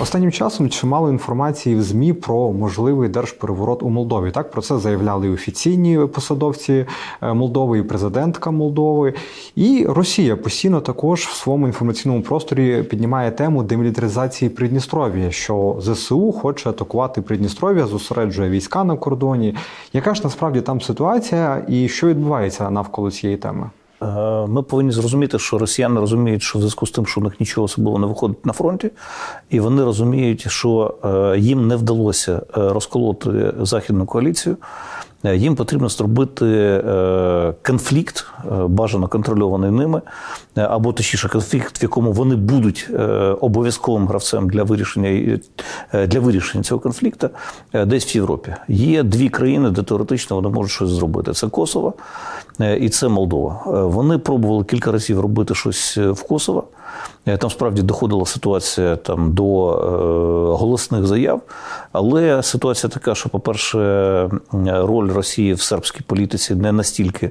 Останнім часом чимало інформації в ЗМІ про можливий держпереворот у Молдові. Так про це заявляли офіційні посадовці е, Молдови, і президентка Молдови. І Росія постійно також в своєму інформаційному просторі піднімає тему демілітаризації Придністров'я, що ЗСУ хоче атакувати Придністров'я, зосереджує війська на кордоні. Яка ж насправді там ситуація і що відбувається навколо цієї теми? Е, Ми повинні зрозуміти, що росіяни розуміють, що в зв'язку з тим, що у них нічого особливо не виходить на фронті, і вони розуміють, що е, їм не вдалося е, розколоти західну коаліцію. Їм потрібно зробити конфлікт, бажано контрольований ними, е, або точніше конфлікт, в якому вони будуть е, обов'язковим гравцем для вирішення е, для вирішення цього конфлікту, е, десь в Європі. Є дві країни, де теоретично вони можуть щось зробити. Це Косово е, і це Молдова. Е, Вони пробували кілька разів робити щось е, в Косово. Е, Там справді доходила ситуація там до е, голосних заяв, але ситуація така, що, по-перше, роль Росії в сербській політиці не настільки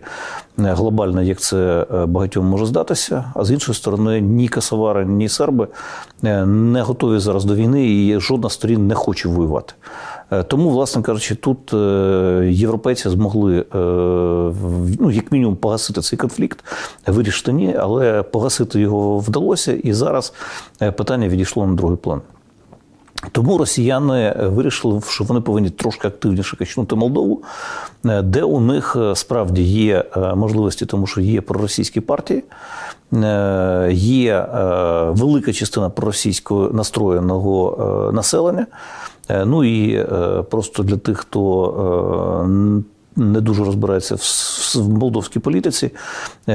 е, глобальна, як це е, багатьом може здатися. А з іншої сторони, ні косовари, ні серби е, не готові зараз до війни, і жодна сторін не хоче воювати. Е, Тому, власне кажучи, тут європейці змогли ну, як мінімум погасити цей конфлікт, вирішити ні, але погасити його вдалося, і зараз питання відійшло на другий план. Тому росіяни вирішили, що вони повинні трошки активніше качнути Молдову, е, де у них е, справді є е, можливості, тому що є проросійські партії, є велика частина проросійського настроєного населення. Ну і просто для тих, хто не дуже розбирається в молдовській політиці,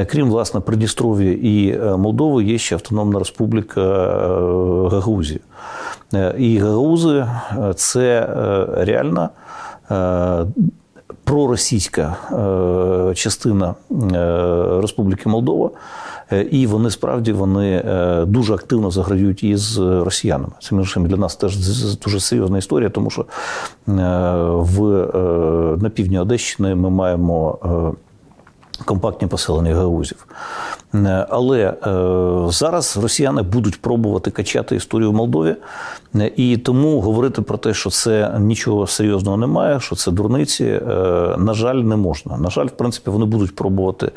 крім власне Придністров'я і Молдови, є ще Автономна Республіка Гагаузія. Е, І Гагаузи е, це е, реальна е, проросійська частина Республіки Молдова. І вони справді вони дуже активно заграють із росіянами. Це між іншим для нас теж дуже серйозна історія, тому що в на півдні Одещини ми маємо. Компактні поселення гаузів. Е, Але е, зараз росіяни будуть пробувати качати історію в Молдові, Е, і тому говорити про те, що це нічого серйозного немає, що це дурниці, на жаль, не можна. На жаль, в принципі, вони будуть пробувати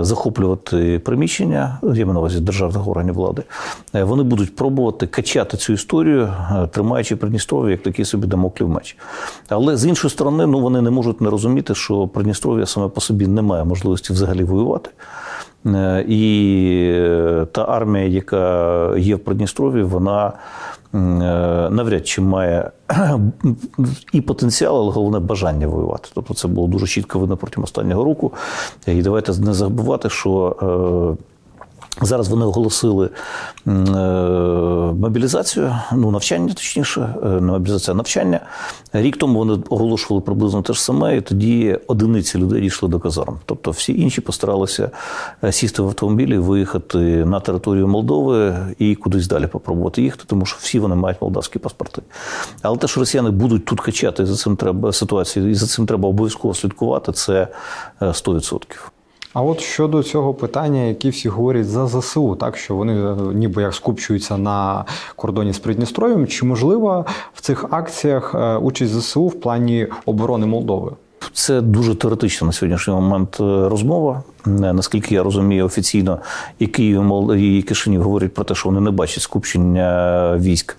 захоплювати приміщення, я маю на увазі державних органів влади. Вони будуть пробувати качати цю історію, тримаючи Придністров'я як такий собі дамоклів меч. Але з іншої сторони, ну вони не можуть не розуміти, що Придністров'я саме по собі не має можливості взагалі воювати. Е, І е, та армія, яка є в Придністров'ї, вона е, навряд чи має і потенціал, але головне бажання воювати. Тобто це було дуже чітко видно протягом останнього року. І давайте не забувати, що. Зараз вони оголосили е, мобілізацію, ну навчання, точніше, е, не мобілізація, а навчання. Рік тому вони оголошували приблизно те ж саме, і тоді одиниці людей дійшли до казарм. Тобто всі інші постаралися е, сісти в автомобілі, виїхати на територію Молдови і кудись далі попробувати їхати, тому що всі вони мають молдавські паспорти. Але те, що росіяни будуть тут качати, за цим треба ситуацію, і за цим треба обов'язково слідкувати, це е, 100%. А от щодо цього питання, які всі говорять за ЗСУ, так що вони е, ніби як скупчуються на кордоні з Придністров'ям, чи можлива в цих акціях е, участь ЗСУ в плані оборони Молдови? Це дуже теоретична на сьогоднішній момент е, розмова. Наскільки я розумію, офіційно і Київ і Кишинів говорять про те, що вони не бачать скупчення військ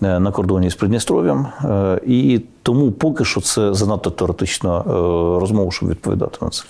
на кордоні з Придністров'ям. І тому поки що це занадто теоретична розмова, щоб відповідати на це.